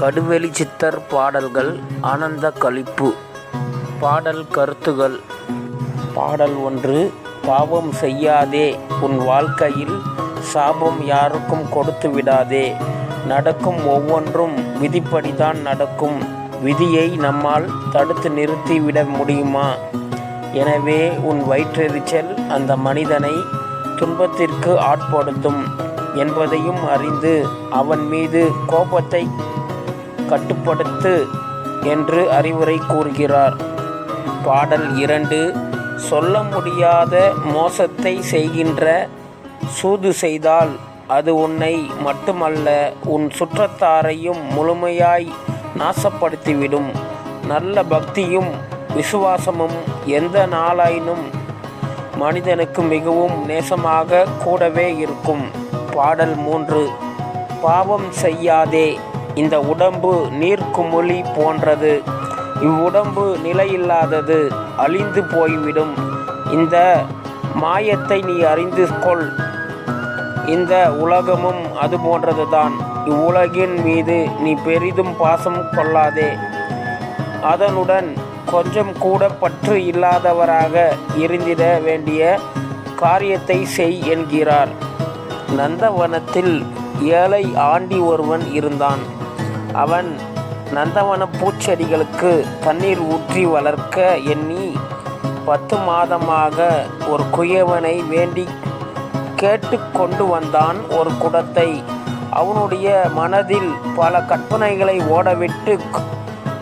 கடுவெளி சித்தர் பாடல்கள் ஆனந்த களிப்பு பாடல் கருத்துகள். பாடல் ஒன்று பாவம் செய்யாதே உன் வாழ்க்கையில் சாபம் யாருக்கும் கொடுத்து விடாதே. நடக்கும் ஒவ்வொன்றும் விதிப்படிதான் நடக்கும். விதியை நம்மால் தடுத்து நிறுத்தி விட முடியுமா? எனவே உன் வயிற்றெரிச்சல் அந்த மனிதனை துன்பத்திற்கு ஆட்படுத்தும் என்பதையும் அறிந்து அவன் மீது கோபத்தை கட்டுப்படுத்து என்று அறிவுரை கூறுகிறார். பாடல் இரண்டு சொல்ல முடியாத மோசத்தை செய்கின்ற சூது செய்தால் அது உன்னை மட்டுமல்ல உன் சுற்றத்தாரையும் முழுமையாய் நாசப்படுத்திவிடும். நல்ல பக்தியும் விசுவாசமும் எந்த நாளாயினும் மனிதனுக்கு மிகவும் நேசமாக கூடவே இருக்கும். பாடல் மூன்று பாவம் செய்யாதே. இந்த உடம்பு நீர்க்குமிழி போன்றது. இவ்வுடம்பு நிலையில்லாதது அழிந்து போய்விடும். இந்த மாயத்தை நீ அறிந்து கொள். இந்த உலகமும் அது போன்றதுதான். இவ்வுலகின் மீது நீ பெரிதும் பாசம் கொள்ளாதே. அதனுடன் கொஞ்சம் கூட பற்று இல்லாதவராக இருந்திட வேண்டிய காரியத்தை செய் என்கிறார். நந்தவனத்தில் ஏழை ஆண்டி ஒருவன் இருந்தான். அவன் நந்தவன பூச்செடிகளுக்கு தண்ணீர் ஊற்றி வளர்க்க எண்ணி பத்து மாதமாக ஒரு குயவனை வேண்டி கேட்டு கொண்டு வந்தான் ஒரு குடத்தை. அவனுடைய மனதில் பல கற்பனைகளை ஓடவிட்டு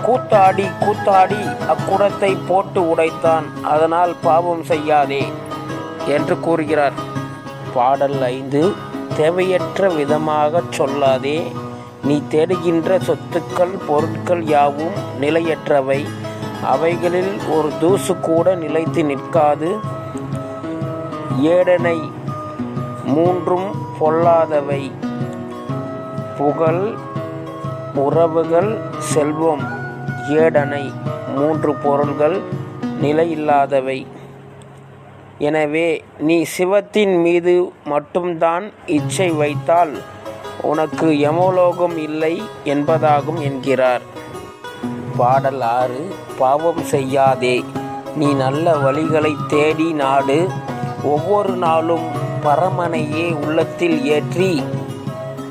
கூத்தாடி கூத்தாடி அக்குடத்தை போட்டு உடைத்தான். அதனால் பாவம் செய்யாதே என்று கூறுகிறார். பாடல் ஐந்து தேவையற்ற விதமாகச் சொல்லாதே நீ தேடுகின்ற சொத்துக்கள் பொருட்கள் யாவும் நிலையற்றவை. அவைகளில் ஒரு தூசு கூட நிலைத்து நிற்காது. ஏடனை மூன்றும் பொல்லாதவை. புகழ் உறவுகள் செல்வம். ஏடனை மூன்று பொருள்கள் நிலையில்லாதவை. எனவே நீ சிவத்தின் மீது மட்டும்தான் இச்சை வைத்தால் உனக்கு யமலோகம் இல்லை என்பதாகும் என்கிறார். பாடல் ஆறு பாவம் செய்யாதே. நீ நல்ல வழிகளை தேடி நாடு. ஒவ்வொரு நாளும் பரமனையே உள்ளத்தில் ஏற்றி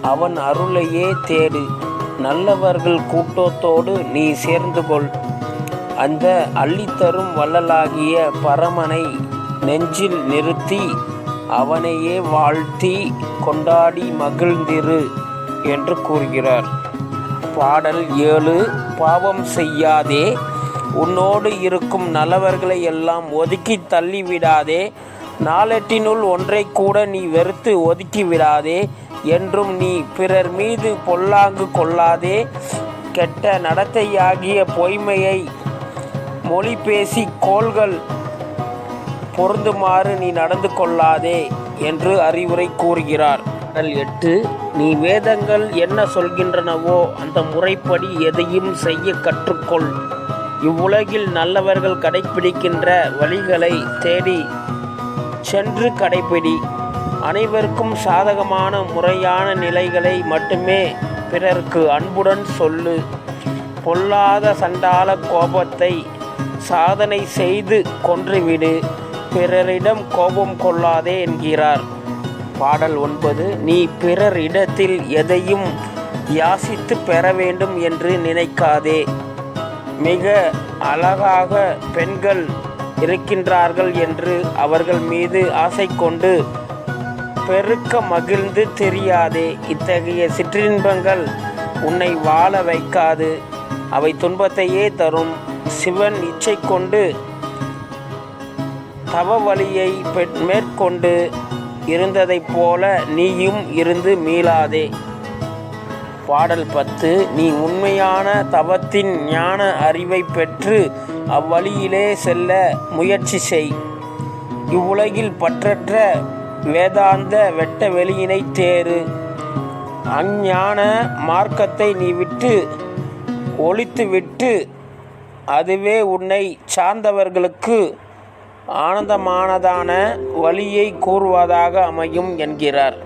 அவன் அருளையே தேடு. நல்லவர்கள் கூட்டத்தோடு நீ சேர்ந்து கொள். அந்த அள்ளித்தரும் வள்ளலாகிய பரமனை நெஞ்சில் நிறுத்தி அவனையே வாழ்த்தி கொண்டாடி மகிழ்ந்திரு என்று கூறுகிறார். பாடல் ஏழு பாவம் செய்யாதே உன்னோடு இருக்கும் நல்லவர்களை எல்லாம் ஒதுக்கி தள்ளிவிடாதே நாளெட்டினுள் ஒன்றை கூட நீ வெறுத்து ஒதுக்கி விடாதே என்றும் நீ பிறர் மீது பொல்லாங்கு கொள்ளாதே கெட்ட நடத்தையாகிய பொய்மையை மொழி பேசி கோள்கள் பொருந்துமாறு நீ நடந்து கொள்ளாதே என்று அறிவுரை கூறுகிறார். எட்டு நீ வேதங்கள் என்ன சொல்கின்றனவோ அந்த முறைப்படி எதையும் செய்ய கற்றுக்கொள். இவ்வுலகில் நல்லவர்கள் கடைப்பிடிக்கின்ற வழிகளை தேடி சென்று கடைப்பிடி அனைவருக்கும் சாதகமான முறையான நிலைகளை மட்டுமே பிறருக்கு அன்புடன் சொல்லு. பொல்லாத சண்டால கோபத்தை சாதனை செய்து கொன்றுவிடு. பிறரிடம் கோபம் கொள்ளாதே என்கிறார். பாடல் ஒன்பது நீ பிறர் இடத்தில் எதையும் யாசித்து பெற வேண்டும் என்று நினைக்காதே. மிக அழகாக பெண்கள் இருக்கின்றார்கள் என்று அவர்கள் மீது ஆசை கொண்டு பெருக்க மகிழ்ந்து தெரியாதே. இத்தகைய சிற்றின்பங்கள் உன்னை வாழ வைக்காது. அவை துன்பத்தையே தரும். சிவன் இச்சை கொண்டு தவ வழியை மேற்கொண்டு இருந்ததைப் போல நீயும் இருந்து மீளாதே. பாடல் பத்து நீ உண்மையான தவத்தின் ஞான அறிவை பெற்று அவ்வழியிலே செல்ல முயற்சி செய். இவ்வுலகில் பற்றற்ற வேதாந்த வெட்ட வெளியினை தேறு. அஞ்ஞான மார்க்கத்தை நீ விட்டு ஒழித்து விட்டு அதுவே உன்னை சார்ந்தவர்களுக்கு ஆனந்தமானதான வழியை கூறுவதாக அமையும் என்கிறார்.